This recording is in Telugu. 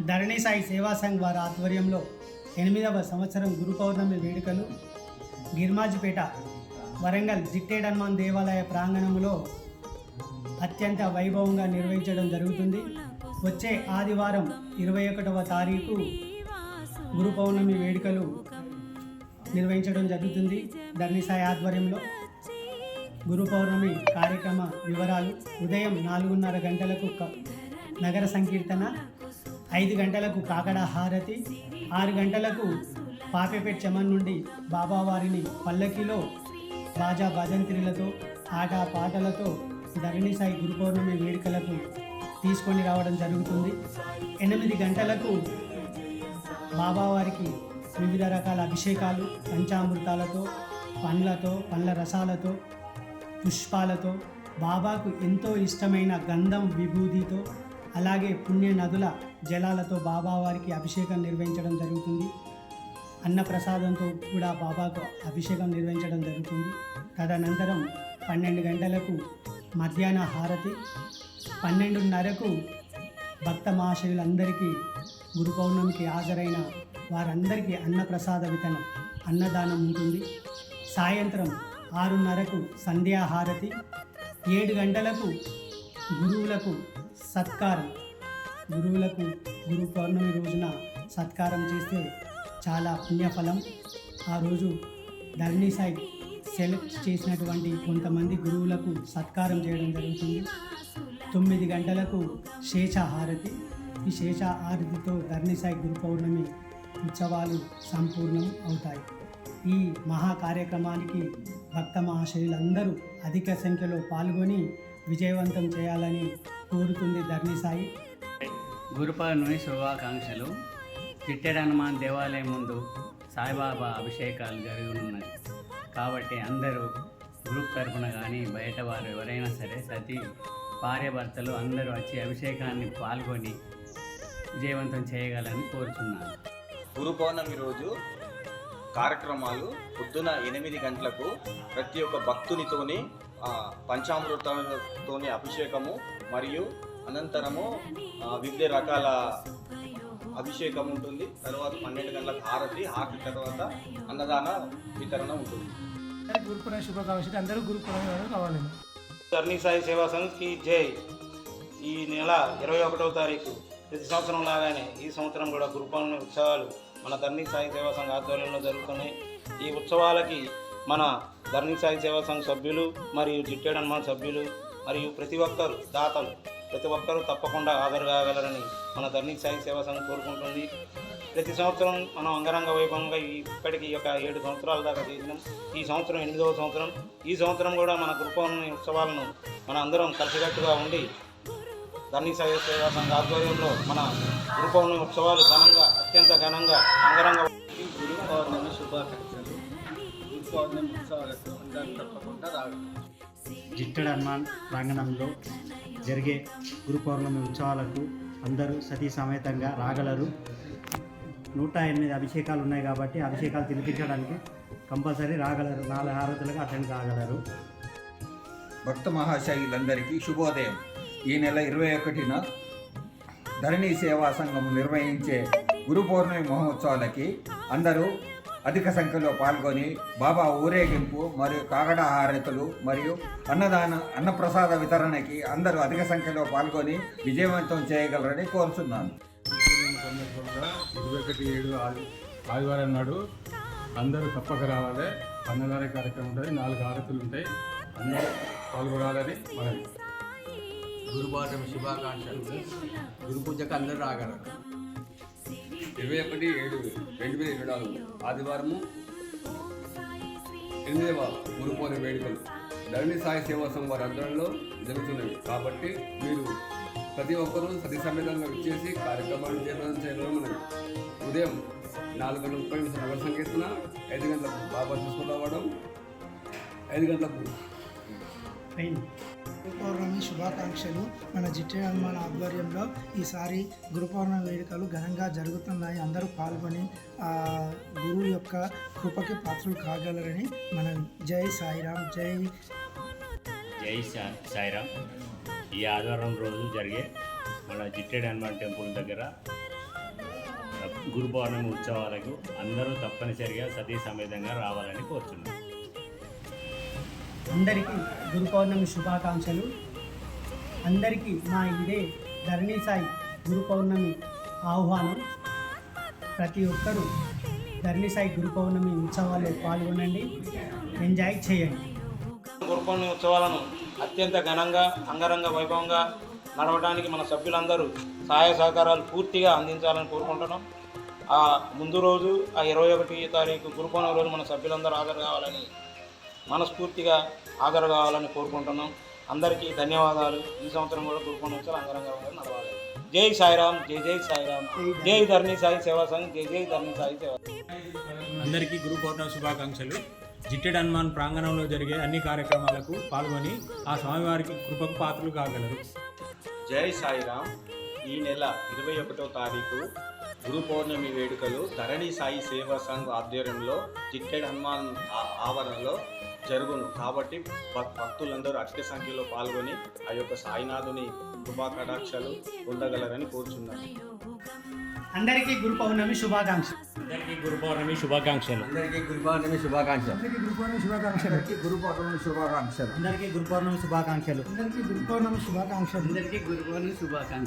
ధరణి సాయి సేవా సంఘ్ వారి ఆధ్వర్యంలో ఎనిమిదవ సంవత్సరం గురు పౌర్ణమి వేడుకలు గిర్మాజిపేట వరంగల్ జిట్టేడ్ హనుమాన్ దేవాలయ ప్రాంగణంలో అత్యంత వైభవంగా నిర్వహించడం జరుగుతుంది. వచ్చే ఆదివారం ఇరవై ఒకటవ తారీఖు గురు పౌర్ణమి వేడుకలు నిర్వహించడం జరుగుతుంది. ధరణి సాయి ఆధ్వర్యంలో గురు పౌర్ణమి కార్యక్రమ వివరాలు ఉదయం నాలుగున్నర గంటలకు నగర సంకీర్తన ఐదు గంటలకు కాకడ హారతి ఆరు గంటలకు పాపెపేట్ చమన్ నుండి బాబావారిని పల్లకిలో బాజా భజంత్రిలతో ఆట పాటలతో ధరణి సాయి గురు పౌర్ణమి వేడుకలకు తీసుకొని రావడం జరుగుతుంది. ఎనిమిది గంటలకు బాబావారికి వివిధ రకాల అభిషేకాలు పంచామృతాలతో పండ్లతో పండ్ల రసాలతో పుష్పాలతో బాబాకు ఎంతో ఇష్టమైన గంధం విభూతితో అలాగే పుణ్య నదుల జలాలతో బాబావారికి అభిషేకం నిర్వహించడం జరుగుతుంది. అన్నప్రసాదంతో కూడా బాబాకు అభిషేకం నిర్వహించడం జరుగుతుంది. తదనంతరం పన్నెండు గంటలకు మధ్యాహ్న హారతి పన్నెండున్నరకు భక్త మహాశయులందరికీ గురు పౌర్ణమికి హాజరైన వారందరికీ అన్నప్రసాద వితన అన్నదానం ఉంటుంది. సాయంత్రం ఆరున్నరకు సంధ్యాహారతి ఏడు గంటలకు గురువులకు సత్కారం గురువులకు గురు పౌర్ణమి రోజున సత్కారం చేస్తే చాలా పుణ్యఫలం. ఆ రోజు ధరణి సాయి సెలెక్ట్ చేసినటువంటి కొంతమంది గురువులకు సత్కారం చేయడం జరుగుతుంది. తొమ్మిది గంటలకు శేషహారతి ఈ శేషహారతితో ధరణి సాయి గురు పౌర్ణమి ఉత్సవాలు సంపూర్ణం అవుతాయి. ఈ మహా కార్యక్రమానికి భక్త మహాశైలందరూ అధిక సంఖ్యలో పాల్గొని విజయవంతం చేయాలని కోరుతుంది ధరణి సాయి. గురు శుభాకాంక్షలు. చిట్టెడ హనుమాన్ దేవాలయం ముందు సాయిబాబా అభిషేకాలు జరగనున్నది కాబట్టి అందరూ గ్రూప్ తరఫున కానీ బయట వారు ఎవరైనా సరే సతీ భార్యాభర్తలు అందరూ వచ్చి అభిషేకాన్ని పాల్గొని విజయవంతం చేయగలని కోరుతున్నాను గురు పౌర్ణమి రోజు కార్యక్రమాలు పొద్దున ఎనిమిది గంటలకు ప్రతి ఒక్క భక్తునితోని ఆ, పంచామృతంతోని అభిషేకము మరియు అనంతరము ఆ, వివిధ రకాల అభిషేకం ఉంటుంది. తర్వాత పన్నెండు గంటలకు హారతి హారతి తర్వాత అన్నదాన వితరణ ఉంటుంది. గురుపురం శుభాకాంక్షలు. అందరూ గురుపురం కావాలండి ధర్నీ సాయి సేవా సంఘ్కి జై. ఈ నెల ఇరవై ఒకటవ తారీఖు ప్రతి సంవత్సరం లాగానే ఈ సంవత్సరం కూడా గురు పౌర్ణమి ఉత్సవాలు మన ధర్నీ సాయి సేవా సంఘ ఆధ్వర్యంలో జరుగుతున్నాయి. ఈ ఉత్సవాలకి మన ధర్నీ సాయి సేవా సంఘ సభ్యులు మరియు జిట్టేడ్ హనుమాన్ సభ్యులు మరియు ప్రతి ఒక్కరు దాతలు ప్రతి ఒక్కరూ తప్పకుండా హాజరు కాగలరని మన ధర్నీ సాయి సేవా సంఘం కోరుకుంటుంది. ప్రతి సంవత్సరం మనం అంగరంగ వైభవంగా ఈ ఇప్పటికి ఒక ఏడు సంవత్సరాల దాకా చేసినాం. ఈ సంవత్సరం ఎనిమిదవ సంవత్సరం. ఈ సంవత్సరం కూడా మన గురుపౌర్ణమి ఉత్సవాలను మన అందరం కలిసికట్టుగా ఉండి ధర్నీ సాయి సేవా సంఘ ఆధ్వర్యంలో మన గురుపౌర్ణమి ఉత్సవాలు ఘనంగా అత్యంత ఘనంగా అంగరంగ గురు పౌర్ణమి శుభాకాంక్షలు. గురు పౌర్ణమి ఉత్సవాలకు అందరూ తప్పకుండా జిట్టెడ్ హనుమాన్ ప్రాంగణంలో జరిగే గురు పౌర్ణమి ఉత్సవాలకు అందరూ సతీ సమేతంగా రాగలరు. నూట ఎనిమిది అభిషేకాలు ఉన్నాయి కాబట్టి అభిషేకాలు తినిపించడానికి కంపల్సరీ రాగలరు. నాలుగు హారతులకు అటెండ్ కాగలరు. భక్త మహాశైలందరికీ శుభోదయం. ఈ నెల ఇరవై ఒకటిన ధరణి సేవా సంఘం నిర్వహించే గురు పౌర్ణమి మహోత్సవాలకి అందరూ అధిక సంఖ్యలో పాల్గొని బాబా ఊరేగింపు మరియు కాకడ హారతులు మరియు అన్నదాన అన్నప్రసాద వితరణకి అందరూ అధిక సంఖ్యలో పాల్గొని విజయవంతం చేయగలరని కోరుతున్నాను సందర్భంగా ఇరవై ఒకటి ఏడు ఆది ఆదివారం నాడు అందరూ తప్పక రావాలి. అన్నదాన కార్యక్రమం ఉంటుంది. నాలుగు ఆరతులు ఉంటాయి. అందరూ పాల్గొనాలని మనవి. గురు పౌర్ణమి శుభాకాంక్షలు. గురు పూజకు అందరూ రాగలరు. ఇరవై ఒకటి ఏడు రెండు వేల ఇరవై నాలుగు ఆదివారము ఎనిమిదవ గురుపోని వేడుకలు. ధరణి సాయి సేవా సంఘం వారి అందరంలో జరుగుతున్నవి. కాబట్టి మీరు ప్రతి ఒక్కరూ సతి సమేతంగా విచ్చేసి కార్యక్రమాన్ని జయప్రదం చేయడం ఉదయం నాలుగు గంటల ముప్పై నిమిషం నగర సంకీర్తన ఐదు గంటలకు బాబా తీసుకుని రావడం ఐదు గంటలకు పౌర్ణమి శుభాకాంక్షలు. మన జిట్టే హనుమాన్ ఆధ్వర్యంలో ఈసారి గురు పౌర్ణమి వేడుకలు ఘనంగా జరుగుతున్నాయి. అందరూ పాల్గొని ఆ గురువు యొక్క కృపకి పాత్రలు కాగలరని మనం జై సాయిరామ్ జై జై సాయిరామ్. ఈ ఆదివారం రోజు జరిగే మన జిట్టెడ్ హనుమాన్ టెంపుల్ దగ్గర గురు పౌర్ణమి ఉత్సవాలకు అందరూ తప్పనిసరిగా సతీ సమేతంగా రావాలని కోరుతున్నాం అందరికీ గురు పౌర్ణమి శుభాకాంక్షలు. అందరికీ మా ఇదే ధరణి సాయి గురు పౌర్ణమి ఆహ్వానం. ప్రతి ఒక్కరూ ధరణి సాయి గురు పౌర్ణమి ఉత్సవాల్లో పాల్గొనండి. ఎంజాయ్ చేయండి. గురు పౌర్ణమి ఉత్సవాలను అత్యంత ఘనంగా అంగరంగ వైభవంగా నడవడానికి మన సభ్యులందరూ సహాయ సహకారాలు పూర్తిగా అందించాలని కోరుకుంటున్నాం. ఆ ముందు రోజు ఆ ఇరవై ఒకటి తారీఖు గురుకోణం రోజు మన సభ్యులందరూ హాజరు కావాలని మనస్ఫూర్తిగా హాజరు కావాలని కోరుకుంటున్నాం. అందరికీ ధన్యవాదాలు. ఈ సంవత్సరం కూడా పౌర్ణమి ఉత్సవాలు అంగరంగ నడవాలి. జై సాయిరామ్. జై జై సాయిరామ్. జై ధర్ని సాయి సేవా సంఘ్. జై జై ధర్ని సాయి సేవా అందరికీ గురు పౌర్ణమి శుభాకాంక్షలు. జిట్టెడ్ హనుమాన్ ప్రాంగణంలో జరిగే అన్ని కార్యక్రమాలకు పాల్గొని ఆ స్వామివారికి కృపకు పాత్రలు కాగలరు. జై సాయిరామ్. ఈ నెల ఇరవై ఒకటో తారీఖు గురు పౌర్ణమి వేడుకలు ధరణి సాయి సేవా సంఘ్ ఆధ్వర్యంలో చిట్టెడ్ హనుమాన్ ఆవరణలో జరుగును. కాబట్టి భక్- భక్తులందరూ అధిక సంఖ్యలో పాల్గొని ఆ యొక్క సాయినాథుని కృపా కటాక్షాలు పొందగలరని కోరుచున్నాను. అందరికీ గురు పౌర్ణమి శుభాకాంక్షలు. అందరికీ గురు పౌర్ణమి శుభాకాంక్షలు. అందరికీ గురు పౌర్ణమి శుభాకాంక్షలు. గురు పౌర్ణమి శుభాకాంక్షలు. గురు పౌర్ణమి శుభాకాంక్షలు. అందరికీ గురు పౌర్ణమి శుభాకాంక్షలు. అందరికీ గురు పౌర్ణమి శుభాకాంక్షలు. అందరికీ గురు పౌర్ణమి శుభాకాంక్షలు.